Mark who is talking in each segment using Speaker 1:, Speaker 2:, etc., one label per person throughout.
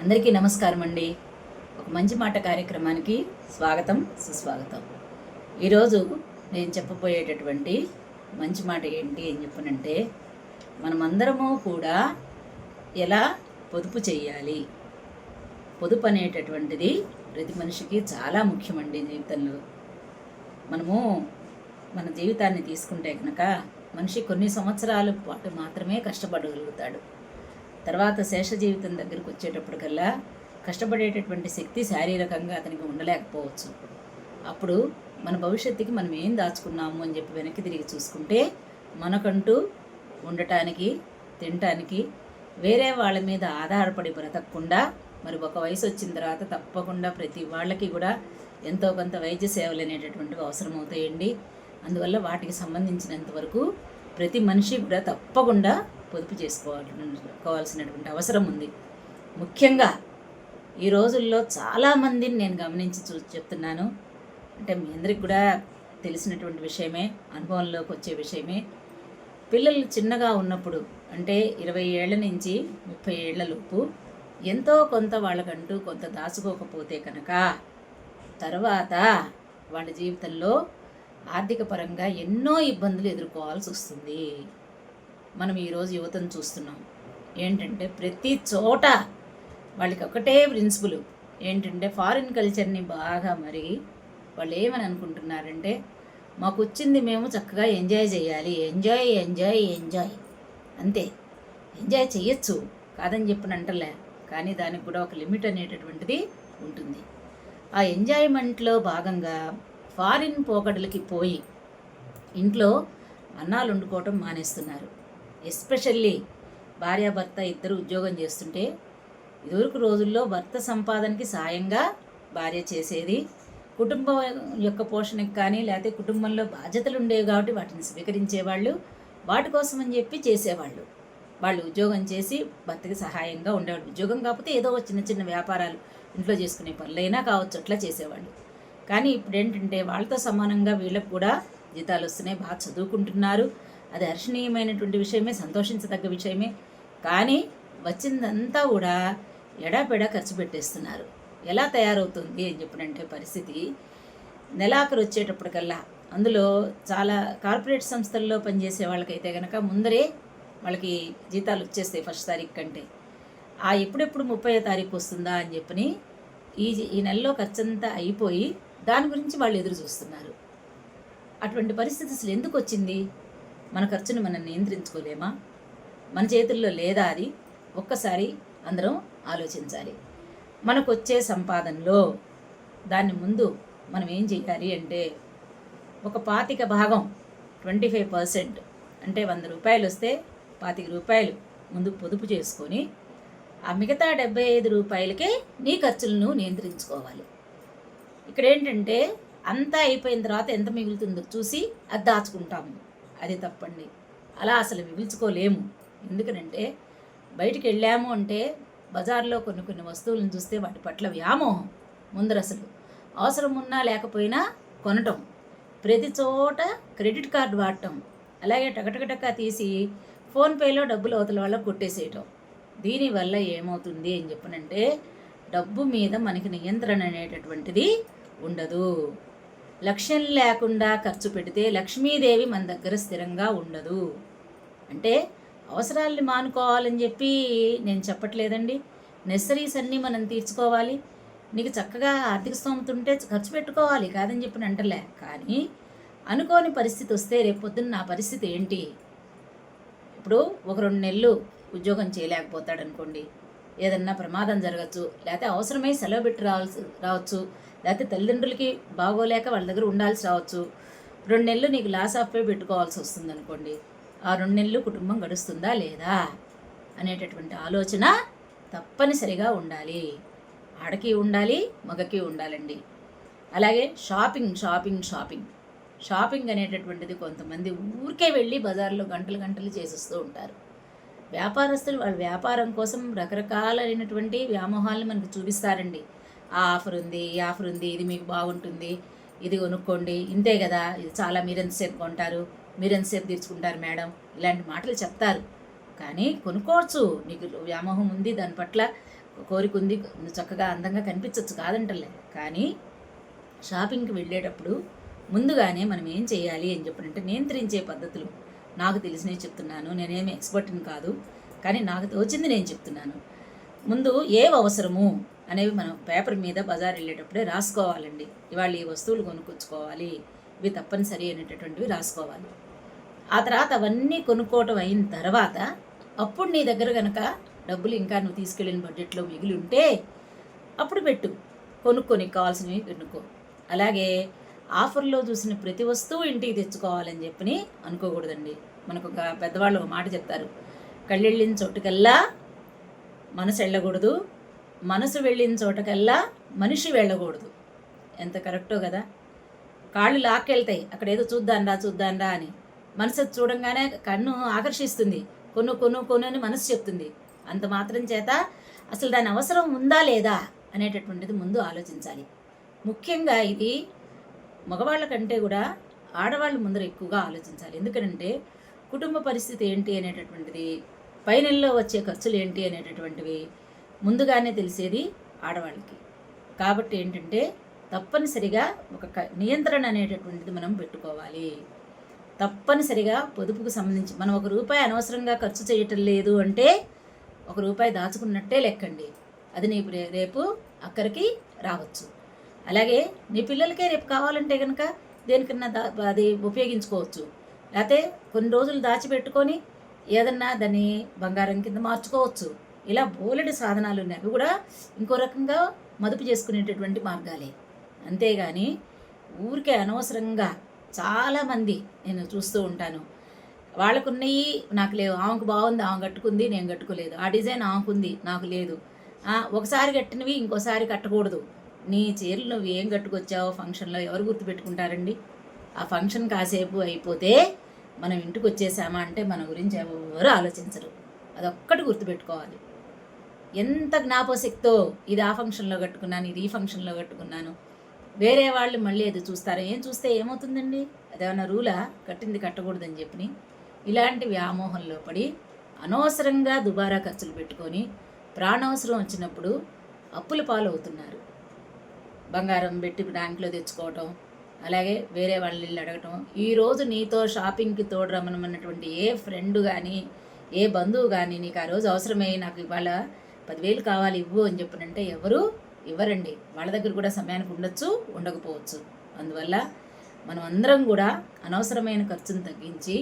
Speaker 1: అందరికీ నమస్కారం అండి. ఒక మంచి మాట కార్యక్రమానికి స్వాగతం సుస్వాగతం. ఈరోజు నేను చెప్పబోయేటటువంటి మంచి మాట ఏంటి అని చెప్పనంటే మనమందరము కూడా ఎలా పొదుపు చేయాలి? పొదుపు అనేటటువంటిది ప్రతి మనిషికి చాలా ముఖ్యమండి జీవితంలో. మనము మన జీవితాన్ని తీసుకుంటే కనుక మనిషి కొన్ని సంవత్సరాల పాటు మాత్రమే కష్టపడగలుగుతాడు. తర్వాత శేష జీవితం దగ్గరకు వచ్చేటప్పటికల్లా కష్టపడేటటువంటి శక్తి శారీరకంగా అతనికి ఉండలేకపోవచ్చు. అప్పుడు మన భవిష్యత్తుకి మనం ఏం దాచుకున్నాము అని చెప్పి వెనక్కి తిరిగి చూసుకుంటే మనకంటూ ఉండటానికి తినటానికి వేరే వాళ్ళ మీద ఆధారపడి బ్రతకకుండా మరి ఒక వయసు వచ్చిన తర్వాత తప్పకుండా ప్రతి వాళ్ళకి కూడా ఎంతో కొంత వైద్య సేవలు అనేటటువంటివి అవసరం అవుతాయండి అందువల్ల వాటికి సంబంధించినంత వరకు ప్రతి మనిషి కూడా తప్పకుండా పొదుపు చేసుకోవాలి అవసరం ఉంది. ముఖ్యంగా ఈ రోజుల్లో చాలామందిని నేను గమనించి చూ చెప్తున్నాను. అంటే మీ అందరికి కూడా తెలిసినటువంటి విషయమే అనుభవంలోకి వచ్చే విషయమే. పిల్లలు చిన్నగా ఉన్నప్పుడు అంటే ఇరవై ఏళ్ళ నుంచి ముప్పై ఏళ్ళ లోపు ఎంతో కొంత వాళ్ళకంటూ కొంత దాచుకోకపోతే కనుక తర్వాత వాళ్ళ జీవితంలో ఆర్థిక పరంగా ఎన్నో ఇబ్బందులు ఎదుర్కోవాల్సి వస్తుంది. మనం ఈరోజు యువతను చూస్తున్నాం. ఏంటంటే ప్రతి చోట వాళ్ళకి ఒకటే ప్రిన్సిపల్ ఏంటంటే ఫారిన్ కల్చర్ని బాగా మరి వాళ్ళు ఏమని అనుకుంటున్నారంటే మాకు వచ్చింది మేము చక్కగా ఎంజాయ్ చేయాలి. ఎంజాయ్ ఎంజాయ్ ఎంజాయ్ అంతే. ఎంజాయ్ చేయొచ్చు. కాదని చెప్పిన అంటలే. కానీ దానికి కూడా ఒక లిమిట్ అనేటటువంటిది ఉంటుంది. ఆ ఎంజాయ్మెంట్లో భాగంగా ఫారిన్ పోకడలకి పోయి ఇంట్లో అన్నాలు వండుకోవటం మానేస్తున్నారు. ఎస్పెషల్లీ భార్యాభర్త ఇద్దరు ఉద్యోగం చేస్తుంటే ఇదివరకు రోజుల్లో భర్త సంపాదనకి సాయంగా భార్య చేసేది. కుటుంబం యొక్క పోషణకి కానీ లేకపోతే కుటుంబంలో బాధ్యతలు ఉండేవి కాబట్టి వాటిని స్వీకరించేవాళ్ళు వాటి కోసం అని చెప్పి చేసేవాళ్ళు. వాళ్ళు ఉద్యోగం చేసి భర్తకి సహాయంగా ఉండేవాళ్ళు. ఉద్యోగం కాకపోతే ఏదో ఒక చిన్న చిన్న వ్యాపారాలు ఇంట్లో చేసుకునే పనులైనా కావచ్చు అట్లా చేసేవాళ్ళు. కానీ ఇప్పుడు ఏంటంటే వాళ్ళతో సమానంగా వీళ్ళకు కూడా జీతాలు వస్తున్నాయి బాగా చదువుకుంటున్నారు. అది హర్షణీయమైనటువంటి విషయమే సంతోషించదగ్గ విషయమే. కానీ వచ్చిందంతా కూడా ఎడాపెడా ఖర్చు పెట్టేస్తున్నారు. ఎలా తయారవుతుంది అని చెప్పినంటే పరిస్థితి నెలాఖరు వచ్చేటప్పటికల్లా. అందులో చాలా కార్పొరేట్ సంస్థల్లో పనిచేసే వాళ్ళకైతే కనుక ముందరే వాళ్ళకి జీతాలు వచ్చేస్తాయి ఫస్ట్ తారీఖు కంటే. ఆ ఎప్పుడెప్పుడు ముప్పై తారీఖు వస్తుందా అని చెప్పని ఈ ఈ నెలలో ఖర్చంతా అయిపోయి దాని గురించి వాళ్ళు ఎదురు చూస్తున్నారు. అటువంటి పరిస్థితి అసలు ఎందుకు వచ్చింది? మన ఖర్చును మనం నియంత్రించుకోలేమా? మన చేతుల్లో లేదా అది? ఒక్కసారి అందరం ఆలోచించాలి. మనకు వచ్చే సంపాదనలో దాన్ని ముందు మనం ఏం చేయాలి అంటే ఒక పాతిక భాగం ట్వంటీ ఫైవ్ పర్సెంట్ అంటే వంద రూపాయలు వస్తే పాతిక రూపాయలు ముందు పొదుపు చేసుకొని ఆ మిగతా డెబ్బై ఐదు రూపాయలకే నీ ఖర్చులను నియంత్రించుకోవాలి. ఇక్కడ ఏంటంటే అంతా అయిపోయిన తర్వాత ఎంత మిగులుతుందో చూసి అది దాచుకుంటాము. అది తప్పండి. అలా అసలు మిగుల్చుకోలేము ఎందుకనంటే బయటికి వెళ్ళాము అంటే బజార్లో కొన్ని కొన్ని వస్తువులను చూస్తే వాటి పట్ల వ్యామోహం ముందరసలు అవసరం ఉన్నా లేకపోయినా కొనటం ప్రతి చోట క్రెడిట్ కార్డు వాడటం అలాగే టకటకటక తీసి ఫోన్పేలో డబ్బులు అవతల వల్ల కొట్టేసేయటం. దీనివల్ల ఏమవుతుంది అని చెప్పనంటే డబ్బు మీద మనకి నియంత్రణ అనేటటువంటిది ఉండదు. లక్ష్యం లేకుండా ఖర్చు పెడితే లక్ష్మీదేవి మన దగ్గర స్థిరంగా ఉండదు. అంటే అవసరాల్ని మానుకోవాలని చెప్పి నేను చెప్పట్లేదండి. నెసరీస్ అన్నీ మనం తీర్చుకోవాలి. నీకు చక్కగా ఆర్థిక స్తోమత ఉంటే ఖర్చు పెట్టుకోవాలి కాదని చెప్పి అంటలే. కానీ అనుకోని పరిస్థితి వస్తే రేపు పొద్దున్న నా పరిస్థితి ఏంటి? ఇప్పుడు ఒక రెండు నెలలు ఉద్యోగం చేయలేకపోతాడు అనుకోండి ఏదన్నా ప్రమాదం జరగచ్చు లేకపోతే అవసరమై సెలవు పెట్టి రావాల్సి రావచ్చు లేకపోతే తల్లిదండ్రులకి బాగోలేక వాళ్ళ దగ్గర ఉండాల్సి రావచ్చు. రెండు నెలలు నీకు లాస్ ఆఫ్ పే పెట్టుకోవాల్సి వస్తుంది అనుకోండి ఆ రెండు నెలలు కుటుంబం గడుస్తుందా లేదా అనేటటువంటి ఆలోచన తప్పనిసరిగా ఉండాలి. ఆడకి ఉండాలి మగకి ఉండాలండి. అలాగే షాపింగ్ షాపింగ్ షాపింగ్. షాపింగ్ అనేటటువంటిది కొంతమంది ఊరికే వెళ్ళి బజార్లో గంటలు గంటలు చేసేస్తూ ఉంటారు. వ్యాపారస్తులు వాళ్ళ వ్యాపారం కోసం రకరకాలైనటువంటి వ్యామోహాలను మనకు చూపిస్తారండి. ఆ ఆఫర్ ఉంది ఈ ఆఫర్ ఉంది ఇది మీకు బాగుంటుంది ఇది కొనుక్కోండి ఇంతే కదా ఇది చాలా మీరు ఎంతసేపు కొంటారు మీరు ఎంతసేపు తీర్చుకుంటారు మేడం ఇలాంటి మాటలు చెప్తారు. కానీ కొనుక్కోవచ్చు నీకు వ్యామోహం ఉంది దాని పట్ల కోరిక ఉంది చక్కగా అందంగా కనిపించవచ్చు కాదంటలే. కానీ షాపింగ్కి వెళ్ళేటప్పుడు ముందుగానే మనం ఏం చేయాలి అని చెప్పనంటే నియంత్రించే పద్ధతులు. నాకు తెలిసినవి చెప్తున్నాను. నేనేమి ఎక్స్పర్ట్ని కాదు. కానీ నాకు తోచింది నేను చెప్తున్నాను. ముందు ఏవి అవసరము అనేవి మనం పేపర్ మీద బజార్ వెళ్ళేటప్పుడే రాసుకోవాలండి. ఇవాళ ఈ వస్తువులు కొనుక్కొచ్చుకోవాలి. ఇవి తప్పనిసరి అనేటటువంటివి రాసుకోవాలి. ఆ తర్వాత అవన్నీ కొనుక్కోవటం అయిన తర్వాత అప్పుడు నీ దగ్గర కనుక డబ్బులు ఇంకా నువ్వు తీసుకెళ్ళిన బడ్జెట్లో మిగిలి ఉంటే అప్పుడు పెట్టు. కొనుక్కొని కావాల్సినవి కొనుక్కో అలాగే ఆఫర్లో చూసిన ప్రతి వస్తువు ఇంటికి తెచ్చుకోవాలని చెప్పని అనుకోకూడదండి. మనకు ఒక పెద్దవాళ్ళు ఒక మాట చెప్తారు. కళ్ళెళ్ళిన చోటుకల్లా మనసు వెళ్ళకూడదు మనసు వెళ్ళిన చోటకల్లా మనిషి వెళ్ళకూడదు. ఎంత కరెక్టో కదా? కాళ్ళు లాక్కెళ్తాయి. అక్కడ ఏదో చూద్దాంరా చూద్దాంరా అని. మనసు చూడంగానే కన్ను ఆకర్షిస్తుంది. కొను కొను కొను అని మనసు చెప్తుంది. అంత మాత్రం చేత అసలు దాని అవసరం ఉందా లేదా అనేటటువంటిది ముందు ఆలోచించాలి. ముఖ్యంగా ఇది మగవాళ్ళ కంటే కూడా ఆడవాళ్ళు ముందర ఎక్కువగా ఆలోచించాలి. ఎందుకంటే కుటుంబ పరిస్థితి ఏంటి అనేటటువంటిది పై నెలలో వచ్చే ఖర్చులు ఏంటి అనేటటువంటివి ముందుగానే తెలిసేది ఆడవాళ్ళకి. కాబట్టి ఏంటంటే తప్పనిసరిగా ఒక క- నియంత్రణ అనేటటువంటిది మనం పెట్టుకోవాలి. తప్పనిసరిగా పొదుపుకు సంబంధించి మనం ఒక రూపాయి అనవసరంగా ఖర్చు చేయటం లేదు అంటే ఒక రూపాయి దాచుకున్నట్టే లెక్కండి. అది నీకు రేపు అక్కడికి రావచ్చు. అలాగే నీ పిల్లలకే రేపు కావాలంటే కనుక దేనికన్నా దా అది ఉపయోగించుకోవచ్చు. లేకపోతే కొన్ని రోజులు దాచిపెట్టుకొని ఏదన్నా దాన్ని బంగారం కింద మార్చుకోవచ్చు. ఇలా బోలెడు సాధనాలు ఉన్నాయి. అవి కూడా ఇంకో రకంగా మదుపు చేసుకునేటటువంటి మార్గాలే. అంతేగాని ఊరికే అనవసరంగా చాలామంది నేను చూస్తూ ఉంటాను. వాళ్ళకున్నవి నాకు లేవు. ఆమెకు బాగుంది ఆమె కట్టుకుంది నేను కట్టుకోలేదు. ఆ డిజైన్ ఆమెకుంది నాకు లేదు. ఒకసారి కట్టినవి ఇంకోసారి కట్టకూడదు. నీ చీరలు నువ్వు ఏం కట్టుకొచ్చావో ఫంక్షన్లో ఎవరు గుర్తుపెట్టుకుంటారండి? ఆ ఫంక్షన్ కాసేపు అయిపోతే మనం ఇంటికి వచ్చేసామా అంటే మన గురించి ఎవరు ఆలోచించరు. అదొక్కటి గుర్తుపెట్టుకోవాలి. ఎంత జ్ఞాపశక్తో ఇది ఆ ఫంక్షన్లో కట్టుకున్నాను ఇది ఈ ఫంక్షన్లో కట్టుకున్నాను. వేరే వాళ్ళు మళ్ళీ అది చూస్తారా? ఏం చూస్తే ఏమవుతుందండి? అదేమన్నా రూలా? కట్టింది కట్టకూడదని చెప్పి ఇలాంటి వ్యామోహంలో పడి అనవసరంగా దుబారా ఖర్చులు పెట్టుకొని ప్రాణవసరం వచ్చినప్పుడు అప్పుల పాలు అవుతున్నారు బంగారం పెట్టి బ్యాంకులో తెచ్చుకోవటం అలాగే వేరే వాళ్ళని వెళ్ళి అడగటం. ఈరోజు నీతో షాపింగ్కి తోడు రమ్మనమన్నటువంటి ఏ ఫ్రెండ్ కానీ ఏ బంధువు కానీ నీకు ఆ రోజు అవసరమై నాకు ఇవాళ పదివేలు కావాలి ఇవ్వు అని చెప్పినంటే ఎవరు ఇవ్వరండి. వాళ్ళ దగ్గర కూడా సమయానికి ఉండొచ్చు ఉండకపోవచ్చు. అందువల్ల మనం అందరం కూడా అనవసరమైన ఖర్చును తగ్గించి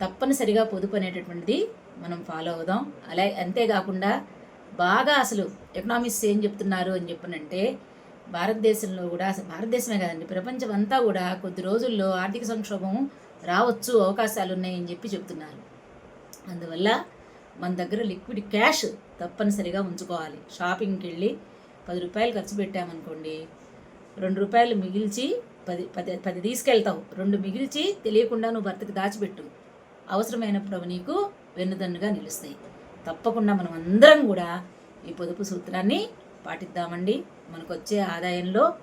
Speaker 1: తప్పనిసరిగా పొదుపు అనేటటువంటిది మనం ఫాలో అవుదాం. అలా అంతేకాకుండా బాగా అసలు ఎకనామిక్స్ ఏం చెప్తున్నారు అని చెప్పనంటే భారతదేశంలో కూడా భారతదేశమే కాదండి ప్రపంచం అంతా కూడా కొద్ది రోజుల్లో ఆర్థిక సంక్షోభం రావచ్చు అవకాశాలు ఉన్నాయని చెప్పి చెప్తున్నారు. అందువల్ల మన దగ్గర లిక్విడ్ క్యాష్ తప్పనిసరిగా ఉంచుకోవాలి. షాపింగ్కి వెళ్ళి పది రూపాయలు ఖర్చు పెట్టామనుకోండి రెండు రూపాయలు మిగిల్చి పది పది పది తీసుకెళ్తావు. రెండు మిగిల్చి తెలియకుండా నువ్వు భర్తకి దాచిపెట్టు. అవసరమైనప్పుడు అవి నీకు వెన్నుదన్నుగా నిలుస్తాయి. తప్పకుండా మనం అందరం కూడా ఈ పొదుపు సూత్రాన్ని పాటిద్దామండి. మనకు వచ్చే ఆదాయంలో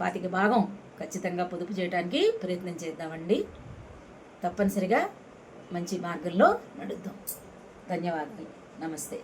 Speaker 1: పాతిక భాగం ఖచ్చితంగా పొదుపు చేయడానికి ప్రయత్నం చేద్దామండి. తప్పనిసరిగా మంచి మార్గంలో నడుద్దాం. ధన్యవాదాలు. నమస్తే.